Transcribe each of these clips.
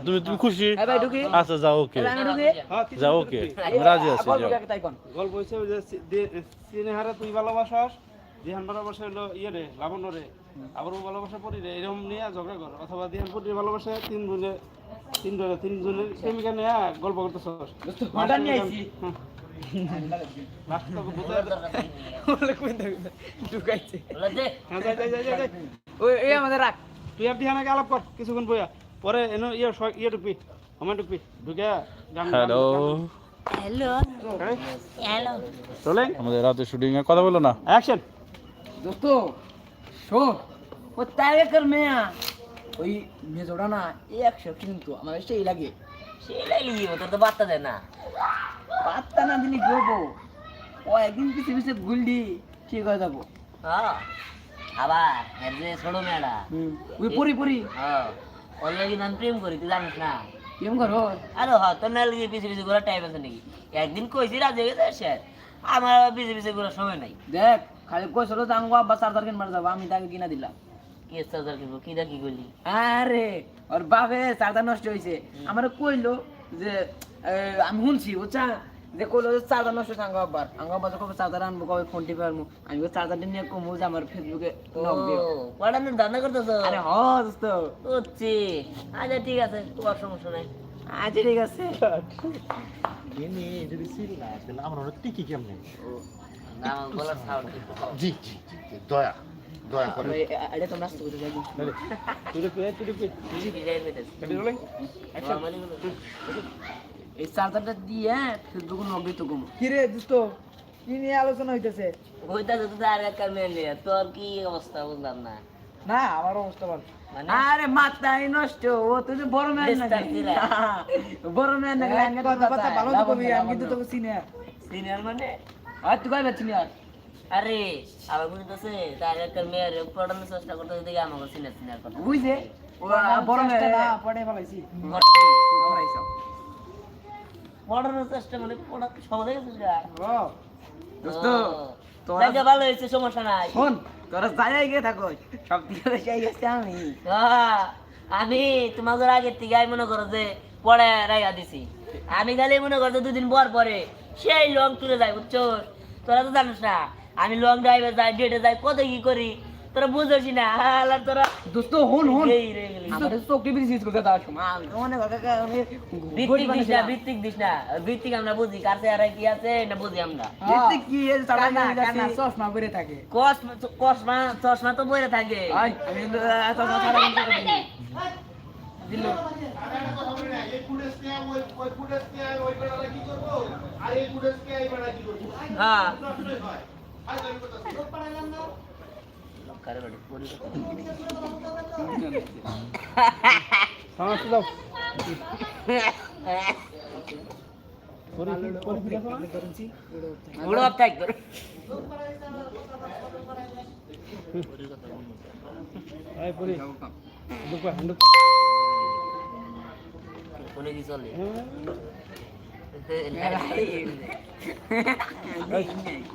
তুমি তুমি খুশি? আচ্ছা যাও ওকে। যাও ওকে। আমি রাজি আছি যাও। গল্প হইছে ওই যে সি- দে- সিনেহারে তুই ভালোবাসাস দিহান ভালোবাসা হলো ইয়ে রে লাবণ্য রে। আবার ও ভালোবাসা পরি রে এরকম নিয়ে ঝগড়া কর। অথবা দিহান ভালোবাসা তিন জনে তিন জনে তিন জনের প্রেমিকা নিয়ে গল্প করতেছস। ঘণ্টা নিয়ে আইছি। ওই আমাদের রাখ তুই আর দিহানাকে আলাপ কর কিছুক্ষণ বইয়া পরে এনো ইয়ে ইয়ে ঢুকবি আমার ঢুকবি ঢুকে হ্যালো হ্যালো হ্যালো চলেন আমাদের রাতে শুটিং এর কথা বলো না। অ্যাকশন দোস্ত শোন ও তারে কর মেয়া। ওই মেজোটা না একশো কিন্তু আমার সেই লাগে। সেই লাগলি তোর তো বার্তা দেয় না। পাত্তা না দিলে কি হব? ও একদিন পিছিয়ে পিছিয়ে গুলডি ঠিক হয়ে যাব। হ্যাঁ আবার এর যে ছোট মেয়েটা। ওই পরি পরি। হ্যাঁ ওর লাগি আমি প্রেম করি তুই জানিস না? কেমন করো। আরে হ তোর না লাগি পিছিয়ে পিছিয়ে ঘোরার টাইম আছে নাকি? একদিন কইছি রাজি হয়ে গেছে সে। আমার পিছিয়ে পিছিয়ে ঘোরার সময় নাই। দেখ খালি কই চলো জাঙ্গো আব্বা চার্জার কিনবার যাব আমি তাকে কিনা দিলাম। কে চার্জার কিনবো? কি দা কি করলি? আরে ওর বাপে চার্জার নষ্ট হয়েছে। আমার কইলো যে আমি শুনছি বুঝছা? যে কইলো যে চার্জার নষ্ট হয়েছে আঙ্গ আব্বার আঙ্গ আব্বা কবে চার্জার আনব কবে ফোন টিপে আনব? আমি ওই চার্জারটা নিয়ে কমু যে আমার ফেসবুকে নক দিও। পড়ানোর ধান্দা করতেছ? আরে হ দোস্ত। হচ্ছে আচ্ছা ঠিক আছে তোমার সমস্যা নাই। আচ্ছা ঠিক আছে। না বলার সাউন্ড জি জি জি জি, দয়া দয়া করে। এ- এ- তোমরা আসতে বুঝে যাই তুই এই চার্জারটা দিয়ে ফেসবুকে নক দিতে কমু কি রে দোস্ত কি নিয়ে আলোচনা হইতেছে? ওইটা তো আর একটা মেয়ে নিয়ে তোর কি অবস্থা বুঝলাম না। না আমার অবস্থা ভালো। মানে? আরে মাথায় নষ্ট ও তুই বড় ম্যান না বড় ম্যান না কথা কথা ভালো তো কবি আমি কিন্তু তোকে চিনি সিনিয়র মানে? আর তুই কইবে চিনি আর আরে আবার বুঝতেছে তার একটা মেয়ের পড়ানোর চেষ্টা করতেছে দেখে আমাকে সিনিয়র সিনিয়র কথা। বুঝছে ও বড় ম্যান না পড়ে ফলাইছি ফলাইছো পড়ানোর চেষ্টা মানে পড়া গেছিস গা। দোস্ত তোরা ভালো হয়েছে সমস্যা নাই। তোরা যাই গিয়ে থাকো সব দিকে বেশি গেছে আমি। আমি তোমাদের আগের থেকে মনে করো যে পড়ে দিছি। আমি খালি মনে দুদিন পর পরে সেই লং টুরে যাই বুঝছ? তোরা তো জানিস না আমি লং ড্রাইভে যাই ডেটে যাই কত কি করি তোরা বুঝছিস না হালার তোরা দোস্ত হুন হুন। আমাদের চোখটি বেশি ইউজ করতে দাও তো মনে কথা আমি ভিত্তিক দিস না ভিত্তিক দিস না। ভিত্তিক আমরা বুঝি কার চেহারা কি আছে না বুঝি আমরা। দেখতে কি এই চালা না কানা চশমা পরে থাকে। কসমা কসমা চশমা তো বইরে থাকে। আমি চশমা ছাড়া কিন্তু দিল হ্যাঁ। কোনে কি চলে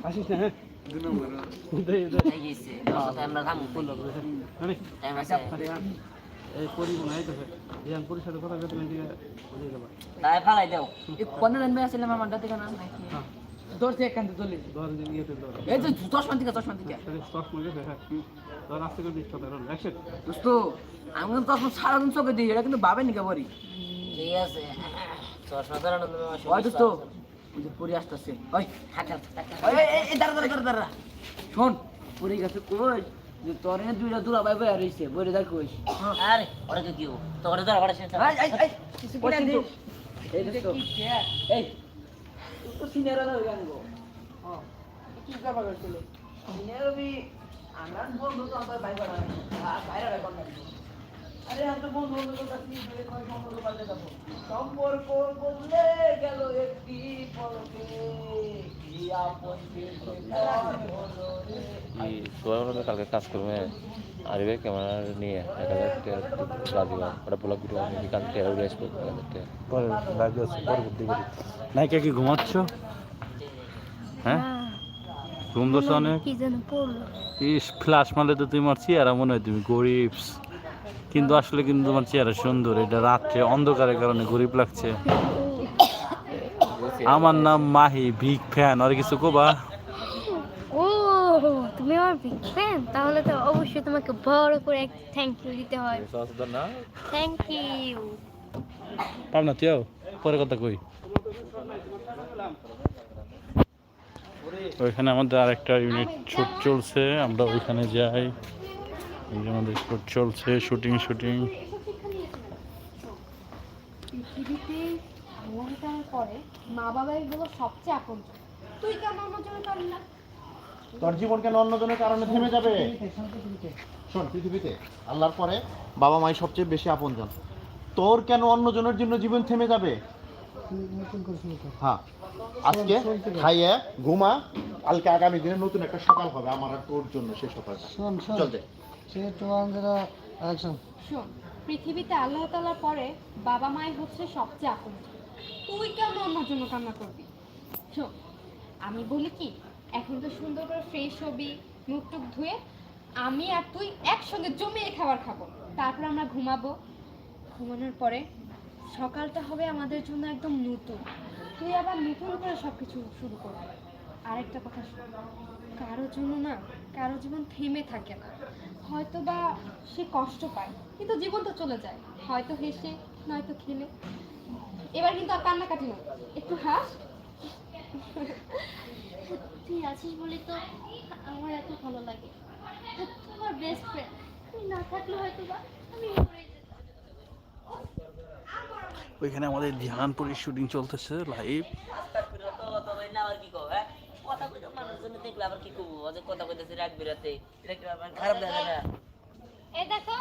আসিস না হ্যাঁ দিকে আসলে আমার থেকে চলে এই যে চশমা থেকে চশমা অ্যাকশন দোস্ত আমি কিন্তু চশমা সারাদিন চোখে দিই এটা কিন্তু ভাবে নি কেবরি ঠিক আছে চশমা ধরানো দোস্ত যে পরি আসতেছে। ওই দাঁড়া দাঁড়া দাঁড়া দাঁড়া। শোন পরি গেছে কই? যে তোর এনে দুইটা দুলা ভাই বই রইছে বইরে দেখ কই। আরে ওরে তো কি তোর ধরা পড়ে এই এই এই কিছু কিনা দে এই দোস্ত এই তো সিনিয়র না হই গানগো হ্যাঁ কি কথা বলছিস সিনিয়র বি আমরা বন্ধু তো আমার ভাই বড় বাইরে ভাই কোন আরে আমি তো বন্ধু সম্পর্ক পাল্টে যাব? সম্পর্ক বললে গেল একটি পলকে। কালকে কাজ করবে। আরিবে ক্যামেরা নিয়ে। এক হাজার টাকা ওটা ব্লগ ভিডিও আমি কাল উড়ে আসব এক হাজার টাকা। কি ঘুমাচ্ছ? হ্যাঁ? ঘুম ধরছে অনেক পড়ল। ইস ফ্লাশ মারলে তো তুই মারছি আর মনে হয় তুমি গরিব কিন্তু আসলে কিন্তু তোমার চেহারা সুন্দর এটা রাত্রে অন্ধকারের কারণে গরিব লাগছে। আমার নাম মাহি বিগ ফ্যান আর কিছু কোবা? ও তুমি আমার বিগ ফ্যান তাহলে তো অবশ্যই তোমাকে বড় করে এক থ্যাংক ইউ দিতে হয়। না। থ্যাংক ইউ পাবনা তুইও? পরে কথা কই। ওইখানে আমাদের আরেকটা ইউনিট শুট চলছে আমরা ওইখানে যাই। এই যে আমাদের শুট চলছে শুটিং শুটিং পৃথিবীতে আল্লাহ পরে মা বাবাই হলো সবচেয়ে আপন তুই কেন অন্য জন্য না? তোর জীবন কেন অন্যজনের কারণে থেমে যাবে? শোন পৃথিবীতে আল্লাহর পরে বাবা মাই সবচেয়ে বেশি আপনজন। তোর কেন অন্যজনের জন্য জীবন থেমে যাবে? হ্যাঁ আজকে খাইয়ে ঘুমা কালকে আগামী দিনে নতুন একটা সকাল হবে আমার আর তোর জন্য সেই সকালটা। চল দে শোন, পৃথিবীতে আল্লাহ তাআলার পরে বাবা মাই হচ্ছে সবচেয়ে আপন তুই কেন অন্য জন্য কান্না করবি? শোন, আমি বলি কি, এখন তো সুন্দর করে ফ্রেশ হবি, মুখ টুক ধুয়ে, আমি আর তুই একসঙ্গে জমিয়ে খাবার খাব। তারপর আমরা ঘুমাবো। ঘুমানোর পরে সকালটা হবে আমাদের জন্য একদম নতুন। তুই আবার নতুন করে সব কিছু শুরু করবি। আরেকটা কথা কারোর জন্য না, কারও জীবন থেমে থাকে না। হয়তো বা সে কষ্ট পায় কিন্তু জীবন তো চলে যায়। হয়তো হেসে নয়তো খেলে। এবার কিন্তু আর কান্নাকাটি নয়। একটু হাস। তুই আছিস বলে তো আমার এত ভালো লাগে। তোমার বেস্ট ফ্রেন্ড তুমি না থাকলে হয়তো বা আমি ওইখানে আমাদের ধ্যানপুরের শুটিং চলতেছে লাইভ আবার কি কও হ্যাঁ? কথা কইতে মানুষজন দেখলে আবার কি কবো ওদের কথা কইতেছে রাত বিরাতে এটা কি আমার খারাপ লাগে না? এই দেখো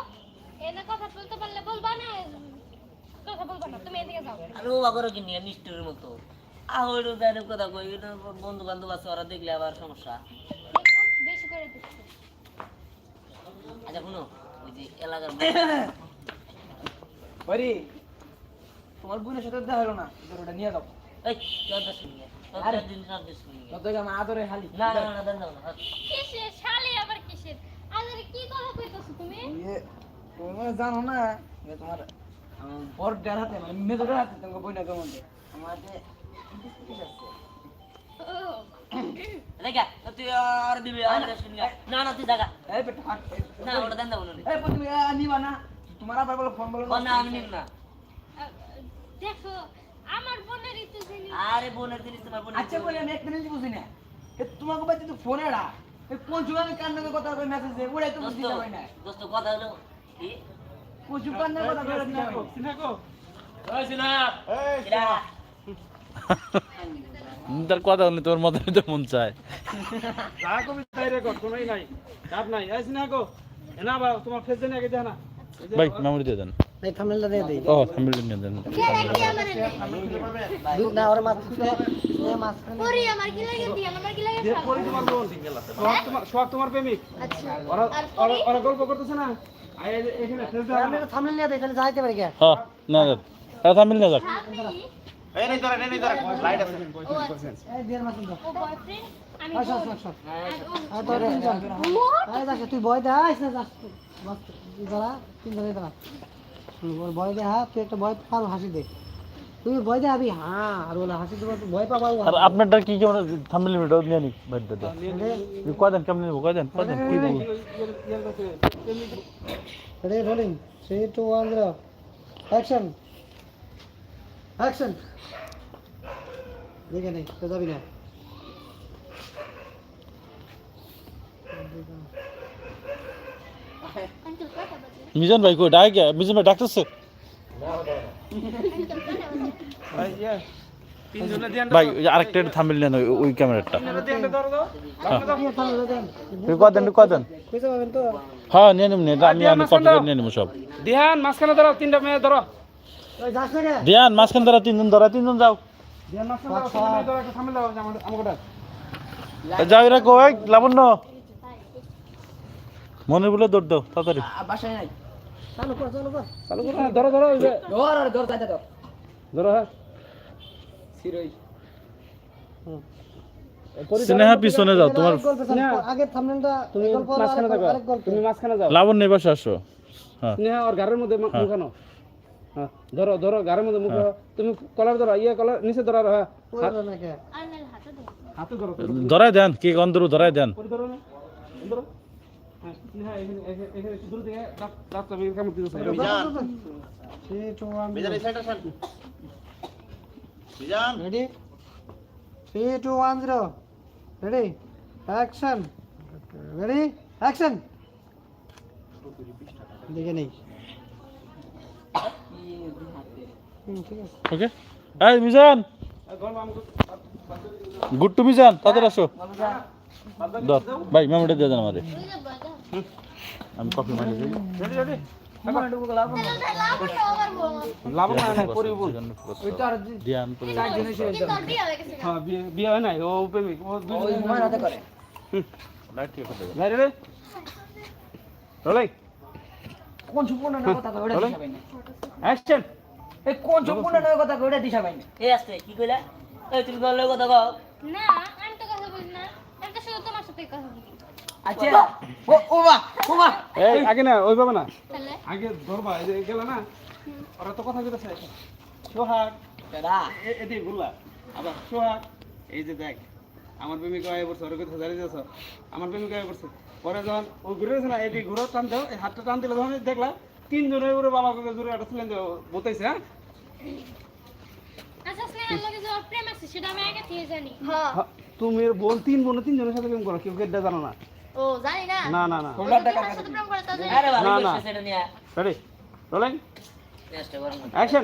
এনে কথা বলতে পারলে বলবা না কথা বলবা না তুমি এদিকে যাও। আমি ও আগরে কি নিয়ে নিষ্ঠুরের মতো? আহর ওদের কথা কই বন্ধু বান্ধব আছে ওরা দেখলে আবার সমস্যা। বেশি করে দিচ্ছি আচ্ছা শুনো ওই যে এলাকার তোমার বোনের সাথে দেখা হলো না ওটা নিয়ে যাও। এই চল দশ মিনিট চল দিন চল দশ মিনিট তোকে আমার আদরে খালি না না না দেন দাও না কিসের শালি আবার কিসের? আরে কি কথা কইতাছো তুমি? ইয়ে, তুমি মনে হয় জানো না যে তোমার বড়টার হাতে মানে মেজরের হাতে তোমাকে বইনা কেমন দেয় আমাদের দেখা তুই আর দিবি আর দশ মিনিট না। না তুই জায়গা এই পেট না ওটা দেন দাও না। এই তুমি নিবা না। তোমার আবার বলো ফোন বলো না আমি নিব না। দেখো আমার বোনের ইচ্ছে জিনিস। আরে বোনের জিনিস তোমার বোনের আচ্ছা বলে আমি একটা জিনিস বুঝি না এ তোমাকে বাচ্চা তো ফোনে রা এ কোন যুগানে কান্নাকে কথা কই মেসেজ দে ওরাই তো দোস্ত বুঝতে পারি না। দোস্ত কথা হলো কি? কোন যুগানে কথা কই না সিনাকো। এরা তার কথা তোর মতো তো মন চায়। যা কবি তাই রেকর্ড কোনোই নাই চাপ নাই। এনা বা তোমার ফেস আগে জানা ভাই মেমোরি দিয়ে দেন। এই থাম্বনেলটা দিয়ে দেই। ও থাম্বনেলটা দিয়ে দেন। দুধ না ওরে মাছ মাছ পরি আমার কি লাগে দিয়ে? আমার কি লাগে পরি তোমার বোন। সোহাগ তোমার সোহাগ তোমার প্রেমিক। আচ্ছা। ওরা ওরা- গল্প করতেছে না? আই এখানে থামলে নিয়ে দেই তাহলে যাইতে পারি কে হ্যাঁ না হ্যাঁ থাম্বনেল না যাক। এই নেই ধরে নেই ধরে লাইট আছে এই দেড় মাস দাও ও বয়ফ্রেন্ড আমি আচ্ছা বোন। আচ্ছা আর ও- আয় তোরে আয় যাস তুই ভয় দে আইস না যাস বাস তুই দাঁড়া তিন ধরে দাঁড়া তুই ওর ভয় দে হ্যাঁ তুই একটা ভয় পারো হাসি দে তুই ভয় দে আবি হ্যাঁ আর ওলা হাসি দেবো তুই ভয় পাবো আর আপনারটা কি কেমন থাম্বনেল ভিডিও নিয়ে নি বাইর দে কয়দিন কেমন নিব কয়দিন কয়দিন কি বলব ready rolling three two one zero action action দেখে নেই তো যাবি না মিজান ভাই কই? ডাক গে মিজান ভাই ডাকতেছে। ভাই আরেকটা থাম্বনেল নেন ওই- ক্যামেরাটা তিনজনে দেন হ্যাঁ নিয়ে নিব নিয়ে আমি আমি কপি নিয়ে নিব সব। দিহান মাঝখানে ধরো তিনটা মেয়ে ধরো। না কে দিয়ান মাঝখান ধরা তিনজন ধরা তিনজন যাও। যাও এরা কই? লাবণ্য। মনে বলে দৌড় দাও তাড়াতাড়ি। বাসায় নাই। চালু কর চালু কর। চালু করো না, ধরো ধরো ওই যে। ধর আর ধর যাইতে ধর। ধরো হ্যাঁ। স্নেহা পিছনে যাও তোমার আগের থামনেলটা তুমি মাঝখানে থাকো তুমি মাঝখানে যাও। লাবণ্য পাশে আসো। হ্যাঁ। স্নেহা ওর গাড়ির মধ্যে মুখানো। হ্যাঁ ধরো ধরো গাড়ির মধ্যে মুখ তুমি কলার ধরো ইয়ে কলার নিচে ধরো হ্যাঁ হাত- আর নাহলে হাতে ধরো হাতে ধরো ধরাই দেন কে অন্তর ধরাই দেন পরি ধরো না ধরো হ্যাঁ স্নেহা এখানে এখানে- এখানে দূর থেকে দাঁত দাঁত আমি কামড় দিতেছে মিজান মিজান এই সাইড আসেন Mizan ready three two one zero ready action ready action দেখে নেই হুম, ঠিক আছে ওকে এই মিজান গুড টু মিজান তাদের আসো ধর ভাই মেমোটা দিয়ে দেন বাজা আমি কফি মারি দিই বিয়ে হয়ে গেছে হ্যাঁ বিয়ে বিয়ে হয় নাই ও প্রেমিক ও দুই রে রোলাই কোন সম্পূর্ণ কথা কই ওটা দিশা না। অ্যাকশন এই কোন সম্পূর্ণ কথা কই ওটা দিশা পাই না। এ আসতে কি কইলা? এই তুমি বললে কথা কও। না আমি তো কথা বলি না। আমি তো শুধু তোমার সাথে কথা বলি। আচ্ছা। ও ও বা ও বা এই আগে না ওই বাবা না। আগে ধরবা এই গেল না ওরা তো কথা কইতেছে সোহাগ দাদা। এদিকে ঘুরলা। আবার সোহাগ এই যে দেখ। আমার প্রেমিকা আয় পড়ছে ওরা যাচ্ছ আমার প্রেমিকা আয় পড়ছে পরে যখন ও ঘুরে গেছে না এটি ঘুরো টান দাও এই হাতটা টান দিলে যখন দেখলা তিনজনে ওরে বাবা কোকে জোরে একটা ছিলেন বতাইছে হ্যাঁ? আচ্ছা স্নেহার লগে যে ওর প্রেম আছে সেটা আমি আগে থেকে জানি। হ্যাঁ। হ্যাঁ, তুমি এর বোন তিন বোন তিনজনের সাথে প্রেম করো কেউ কেটে জানো না। ও জানি না। না না না। আরে ভালো নিয়ে রেডি রোলিং অ্যাকশন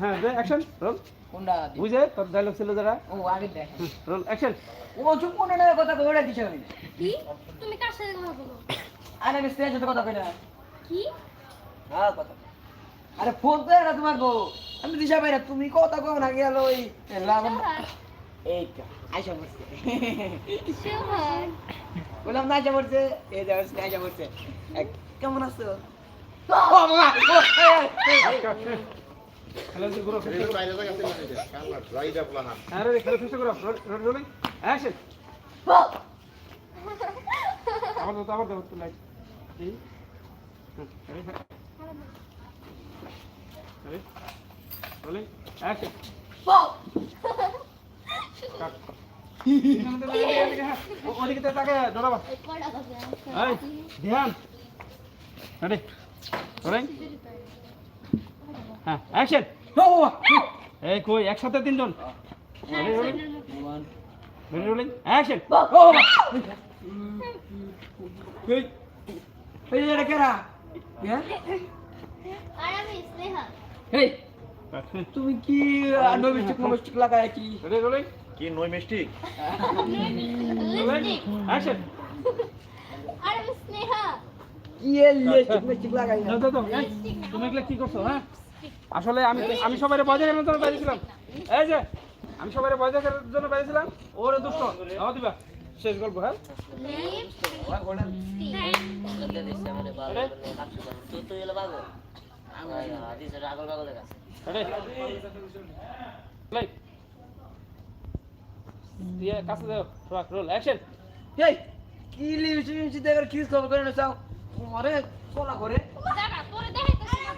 হ্যাঁ দে অ্যাকশন রোল কোনটা বুঝে তোর ডায়লগ ছিল যারা? ও আগে দেখ। রোল অ্যাকশন ও কথা কই ওটা দিশা পাই না কি? তুমি কার সাথে কথা বলো? আরে আমি কথা কই না। কি? হ্যাঁ কথা আরে ফোন না তোমার গো আমি দিশা পাই না তুমি কথা কও না গেল ওই লাবণ সোহাগ এই তো আইসা বসছে বললাম না আইসা বসছে এই যে আসছে আইসা বসছে কেমন আছো? খেলা যে হ্যাঁ রেডি খেলা চেষ্টা করো রোলিং অ্যাকশন আবার দাও তো, লাইট। এই। রোলিং অ্যাকশন ওদিকে তাকে ধরাবা পড়া ধ্যান। রেডি রোলিং হ্যাঁ অ্যাকশন এই কই একসাথে তিনজন? রেডি রোলিং অ্যাকশন ও এই এই এটা কেরা? হ্যাঁ? আর আমি স্নেহা। এই তুমি কি নবিস্টিক নবিস্টিক লাগায় কি? রেডি রোলিং কি নই মিষ্টি? লিপস্টিক অ্যাকশন আর স্নেহা। কি মিস্টিক লাগাই না? এই, তুমি এগুলো কি করছ হ্যাঁ? আসলে আমি আমি সবাই ভয় দেখানোর জন্য বাইরেছিলাম এই যে আমি সবাই ভয় দেখার জন্য বাইরেছিলাম ওরে দুষ্ট দাও দিবা। শেষ গল্প হ্যাঁ? তুই তো এলো বাগো দিস আগল বাগলের কাছে ট্রাক রোল অ্যাকশন এই কি লিপস্টিক মিস্টিক দেখে খবর করে না চাও আরে কোলা করে